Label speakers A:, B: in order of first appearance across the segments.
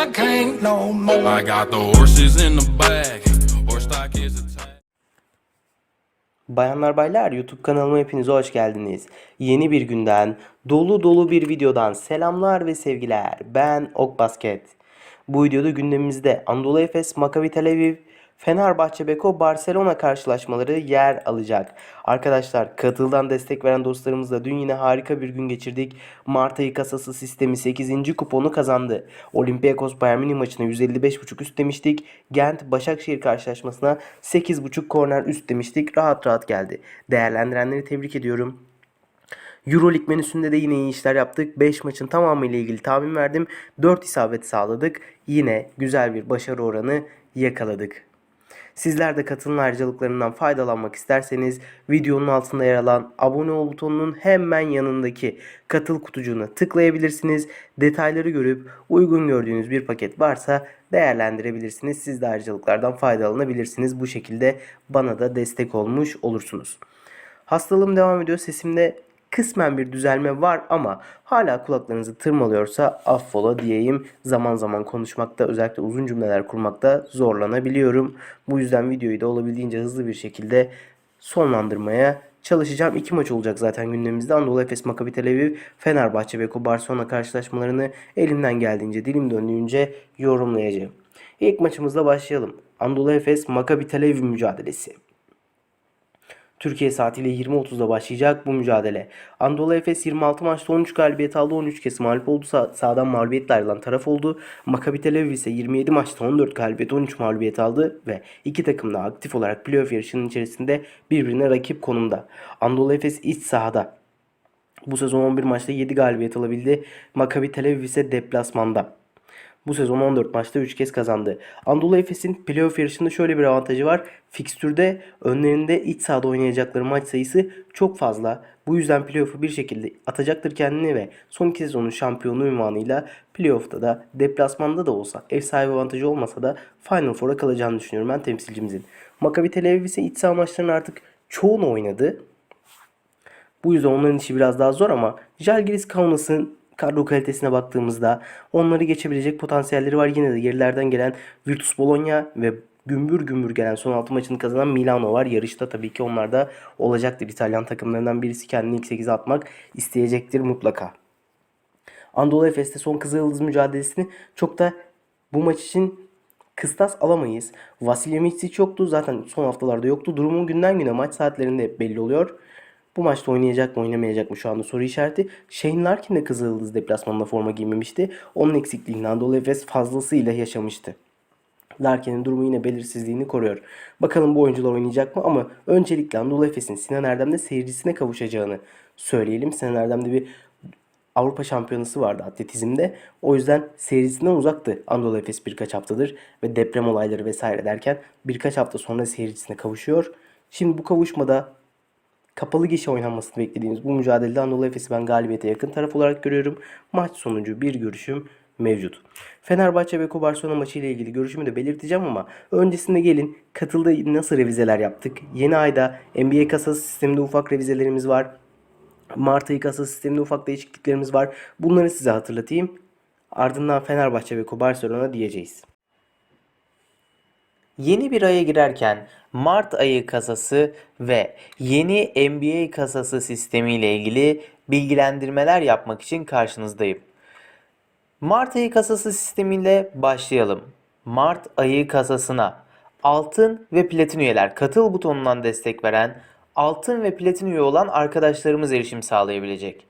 A: I can't no more. I got the horses in the back. Horse stock is attached.
B: Bayanlar baylar YouTube kanalıma hepiniz hoş geldiniz. Yeni bir günden, dolu dolu bir videodan selamlar ve sevgiler. Ben Ok Basket. Bu videoda gündemimizde Anadolu Efes, Maccabi Tel Aviv, Fenerbahçe Beko, Barcelona karşılaşmaları yer alacak. Arkadaşlar katıldan destek veren dostlarımızla dün yine harika bir gün geçirdik. Mart ayı kasası sistemi 8. kuponu kazandı. Olympiakos Bayern Münih maçına 155.5 üst demiştik. Gent Başakşehir karşılaşmasına 8.5 korner üst demiştik. Rahat rahat geldi. Değerlendirenleri tebrik ediyorum. Euroleague menüsünde de yine iyi işler yaptık. 5 maçın tamamı ile ilgili tahmin verdim. 4 isabet sağladık. Yine güzel bir başarı oranı yakaladık. Sizler de katılım ayrıcalıklarından faydalanmak isterseniz videonun altında yer alan abone ol butonunun hemen yanındaki katıl kutucuğuna tıklayabilirsiniz. Detayları görüp uygun gördüğünüz bir paket varsa değerlendirebilirsiniz. Siz de ayrıcalıklardan faydalanabilirsiniz. Bu şekilde bana da destek olmuş olursunuz. Hastalığım devam ediyor. Sesimde kısmen bir düzelme var ama hala kulaklarınızı tırmalıyorsa affola diyeyim. Zaman zaman konuşmakta özellikle uzun cümleler kurmakta zorlanabiliyorum. Bu yüzden videoyu da olabildiğince hızlı bir şekilde sonlandırmaya çalışacağım. İki maç olacak zaten gündemimizde. Anadolu Efes, Maccabi Tel Aviv, Fenerbahçe ve Barcelona karşılaşmalarını elimden geldiğince, dilim döndüğünce yorumlayacağım. İlk maçımızla başlayalım. Anadolu Efes, Maccabi Tel Aviv mücadelesi. Türkiye saatiyle 20.30'da başlayacak bu mücadele. Anadolu Efes 26 maçta 13 galibiyet aldı. 13 kez mağlup oldu. Sa- sağdan mağlubiyetle ayrılan taraf oldu. Maccabi Tel Aviv ise 27 maçta 14 galibiyet 13 mağlubiyet aldı ve iki takım da aktif olarak playoff yarışının içerisinde birbirine rakip konumda. Anadolu Efes iç sahada bu sezon 11 maçta 7 galibiyet alabildi. Maccabi Tel Aviv ise deplasmanda. Bu sezon 14 maçta 3 kez kazandı. Anadolu Efes'in playoff yarışında şöyle bir avantajı var. Fikstürde önlerinde iç sahada oynayacakları maç sayısı çok fazla. Bu yüzden playoff'u bir şekilde atacaktır kendini ve son iki sezonun şampiyonu ünvanıyla playoff'ta da deplasmanda da olsa ev sahibi avantajı olmasa da Final Four'a kalacağını düşünüyorum ben temsilcimizin. Maccabi Tel Aviv ise iç saha maçlarının artık çoğunu oynadı. Bu yüzden onların işi biraz daha zor ama Žalgiris Kaunas'ın kadro kalitesine baktığımızda onları geçebilecek potansiyelleri var. Yine de gerilerden gelen Virtus Bologna ve gümbür gümbür gelen son 6 maçını kazanan Milano var. Yarışta tabii ki onlar da olacaktır. İtalyan takımlarından birisi kendini ilk 8'e atmak isteyecektir mutlaka. Anadolu Efes'te son Kızılyıldız mücadelesini çok da bu maç için kıstas alamayız. Vasilya Mitsic yoktu. Zaten son haftalarda yoktu. Durumun günden güne maç saatlerinde belli oluyor. Bu maçta oynayacak mı oynamayacak mı şu anda soru işareti. Shane Larkin de Kızılyıldız deplasmanında forma giymemişti. Onun eksikliğini Anadolu Efes fazlasıyla yaşamıştı. Larkin'in durumu yine belirsizliğini koruyor. Bakalım bu oyuncular oynayacak mı ama öncelikle Anadolu Efes'in Sinan Erdem'de seyircisine kavuşacağını söyleyelim. Sinan Erdem'de bir Avrupa Şampiyonası vardı atletizmde. O yüzden seyircisinden uzaktı Anadolu Efes birkaç haftadır ve deprem olayları vesaire derken birkaç hafta sonra seyircisine kavuşuyor. Şimdi bu kavuşmada kapalı gişe oynanmasını beklediğimiz bu mücadelede Anadolu Efes'i ben galibiyete yakın taraf olarak görüyorum. Maç sonucu bir görüşüm mevcut. Fenerbahçe Beko Barcelona maçı ile ilgili görüşümü de belirteceğim ama öncesinde gelin katılda nasıl revizeler yaptık? Yeni ayda NBA kasası sisteminde ufak revizelerimiz var. Mart ayı kasa sisteminde ufak değişikliklerimiz var. Bunları size hatırlatayım. Ardından Fenerbahçe ve Barcelona diyeceğiz. Yeni bir aya girerken Mart ayı kasası ve yeni NBA kasası sistemi ile ilgili bilgilendirmeler yapmak için karşınızdayım. Mart ayı kasası sistemiyle başlayalım. Mart ayı kasasına altın ve platin üyeler katıl butonundan destek veren altın ve platin üye olan arkadaşlarımız erişim sağlayabilecek.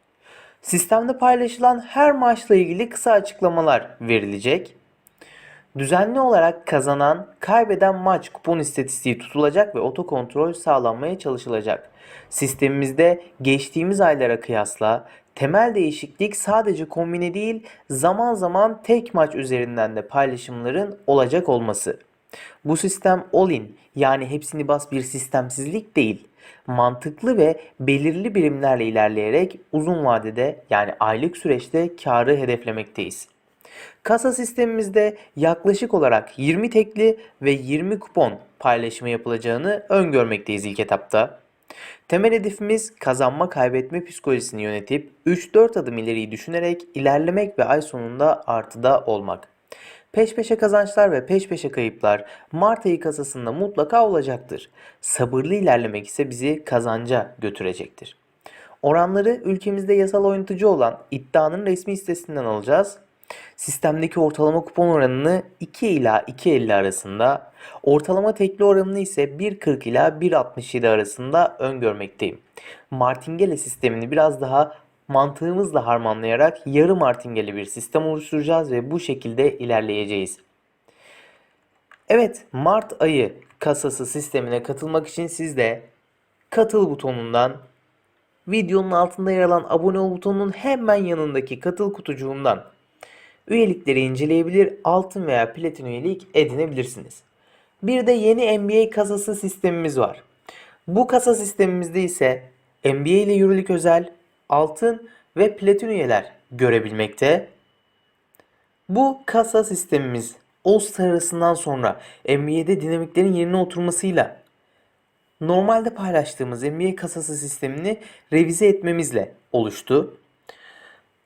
B: Sistemde paylaşılan her maçla ilgili kısa açıklamalar verilecek. Düzenli olarak kazanan, kaybeden maç kupon istatistiği tutulacak ve otokontrol sağlanmaya çalışılacak. Sistemimizde geçtiğimiz aylara kıyasla temel değişiklik sadece kombine değil, zaman zaman tek maç üzerinden de paylaşımların olacak olması. Bu sistem all-in yani hepsini bas bir sistemsizlik değil. Mantıklı ve belirli birimlerle ilerleyerek uzun vadede yani aylık süreçte karı hedeflemekteyiz. Kasa sistemimizde yaklaşık olarak 20 tekli ve 20 kupon paylaşımı yapılacağını öngörmekteyiz ilk etapta. Temel hedefimiz kazanma kaybetme psikolojisini yönetip 3-4 adım ileriyi düşünerek ilerlemek ve ay sonunda artıda olmak. Peş peşe kazançlar ve peş peşe kayıplar Mart ayı kasasında mutlaka olacaktır. Sabırlı ilerlemek ise bizi kazanca götürecektir. Oranları ülkemizde yasal oynatıcı olan iddianın resmi sitesinden alacağız. Sistemdeki ortalama kupon oranını 2 ila 2.50 arasında, ortalama tekli oranını ise 1.40 ila 1.67 arasında öngörmekteyim. Martingale sistemini biraz daha mantığımızla harmanlayarak yarı martingale bir sistem oluşturacağız ve bu şekilde ilerleyeceğiz. Evet, Mart ayı kasası sistemine katılmak için siz de katıl butonundan videonun altında yer alan abone ol butonunun hemen yanındaki katıl kutucuğundan üyelikleri inceleyebilir, altın veya platin üyelik edinebilirsiniz. Bir de yeni NBA kasası sistemimiz var. Bu kasa sistemimizde ise NBA ile yürürlük özel, altın ve platin üyeler görebilmekte. Bu kasa sistemimiz All-Star arasından sonra NBA'de dinamiklerin yerine oturmasıyla normalde paylaştığımız NBA kasası sistemini revize etmemizle oluştu.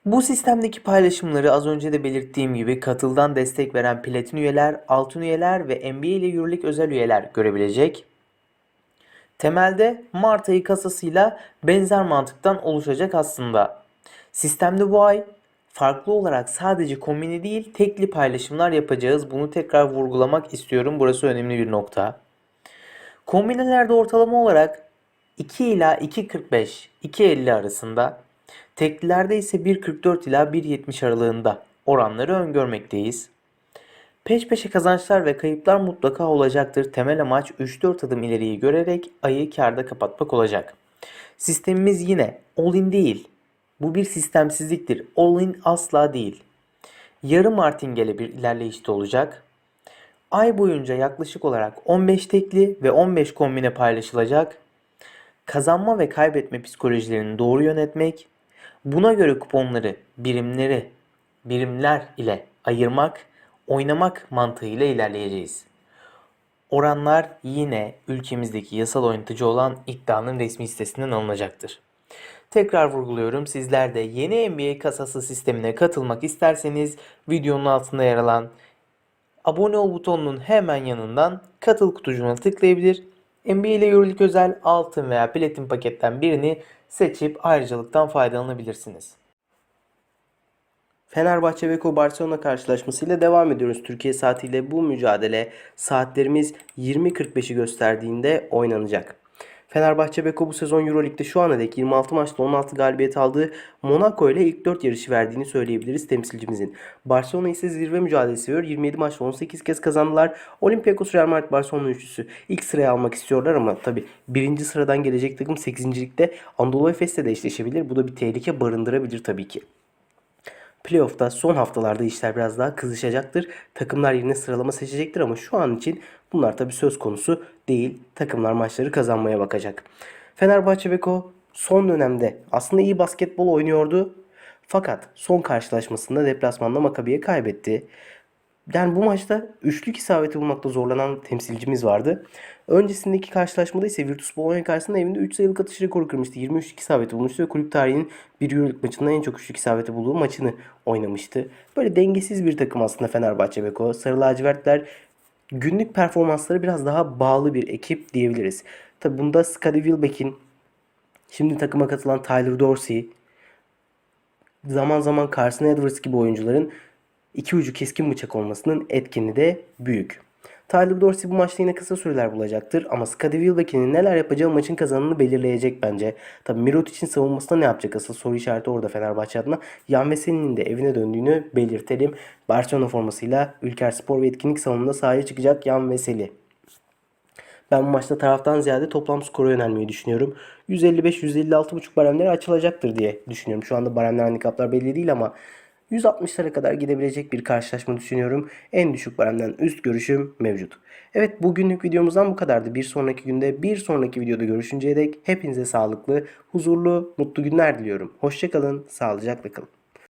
B: Bu sistemdeki paylaşımları az önce de belirttiğim gibi katıldan destek veren platin üyeler, altın üyeler ve NBA ile yürürlük özel üyeler görebilecek. Temelde Mart ayı kasasıyla benzer mantıktan oluşacak aslında. Sistemde bu ay farklı olarak sadece kombine değil tekli paylaşımlar yapacağız. Bunu tekrar vurgulamak istiyorum. Burası önemli bir nokta. Kombinelerde ortalama olarak 2 ila 2.45, 2.50 arasında, teklilerde ise 1.44 ila 1.70 aralığında oranları öngörmekteyiz. Peş peşe kazançlar ve kayıplar mutlaka olacaktır. Temel amaç 3-4 adım ileriyi görerek ayı karda kapatmak olacak. Sistemimiz yine all-in değil. Bu bir sistemsizliktir. All-in asla değil. Yarı martingale bir ilerleyişte olacak. Ay boyunca yaklaşık olarak 15 tekli ve 15 kombine paylaşılacak. Kazanma ve kaybetme psikolojilerini doğru yönetmek, buna göre kuponları birimleri, birimler ile ayırmak, oynamak mantığıyla ilerleyeceğiz. Oranlar yine ülkemizdeki yasal oynatıcı olan iddianın resmi sitesinden alınacaktır. Tekrar vurguluyorum sizler de yeni NBA kasası sistemine katılmak isterseniz videonun altında yer alan abone ol butonunun hemen yanından katıl kutucuğuna tıklayabilir. NBA ile yürürlük özel altın veya platin paketten birini seçip ayrıcalıktan faydalanabilirsiniz. Fenerbahçe Beko Barcelona karşılaşmasıyla devam ediyoruz. Türkiye saatiyle bu mücadele saatlerimiz 20.45'i gösterdiğinde oynanacak. Fenerbahçe Beko bu sezon Euroleague'de şu ana dek 26 maçta 16 galibiyet aldığı Monaco ile ilk 4 yarışı verdiğini söyleyebiliriz temsilcimizin. Barcelona ise zirve mücadelesi veriyor. 27 maçta 18 kez kazandılar. Olympiakos Real Madrid Barcelona üçlüsü ilk sıraya almak istiyorlar ama tabi birinci sıradan gelecek takım 8. ligde Anadolu Efes'le de eşleşebilir. Bu da bir tehlike barındırabilir tabii ki. Playoff'ta son haftalarda işler biraz daha kızışacaktır. Takımlar yerine sıralama seçecektir ama şu an için bunlar tabi söz konusu değil. Takımlar maçları kazanmaya bakacak. Fenerbahçe Beko son dönemde aslında iyi basketbol oynuyordu. Fakat son karşılaşmasında deplasmanda Makabi'ye kaybetti. Yani bu maçta üçlük isabeti bulmakta zorlanan temsilcimiz vardı. Öncesindeki karşılaşmada ise Virtus Bologna karşısında evinde 3 sayılık atış rekoru kırmıştı. 23 isabeti bulmuştu ve kulüp tarihinin bir Euroleague maçında en çok üçlük isabeti bulduğu maçını oynamıştı. Böyle dengesiz bir takım aslında Fenerbahçe Beko. Sarı lacivertler günlük performansları biraz daha bağlı bir ekip diyebiliriz. Tabi bunda Scottie Wilbeck'in şimdi takıma katılan Tyler Dorsey zaman zaman Carson Edwards gibi oyuncuların iki ucu keskin bıçak olmasının etkinliği de büyük. Tyler Dorsey bu maçta yine kısa süreler bulacaktır ama Scottie Wilbeck'in neler yapacağı maçın kazanını belirleyecek bence. Tabi Mirotic'in savunmasında ne yapacak asıl soru işareti orada Fenerbahçe adına. Yan Veseli'nin de evine döndüğünü belirtelim. Barcelona formasıyla Ülker Spor ve Etkinlik salonunda sahaya çıkacak Yan Veseli. Ben bu maçta taraftan ziyade toplam skora yönelmeyi düşünüyorum. 155-156.5 baremleri açılacaktır diye düşünüyorum. Şu anda baremler handikaplar belli değil ama 160'lara kadar gidebilecek bir karşılaşma düşünüyorum. En düşük baremden üst görüşüm mevcut. Evet bugünlük videomuzdan bu kadardı. Bir sonraki günde bir sonraki videoda görüşünceye dek hepinize sağlıklı, huzurlu, mutlu günler diliyorum. Hoşçakalın, sağlıcakla kalın.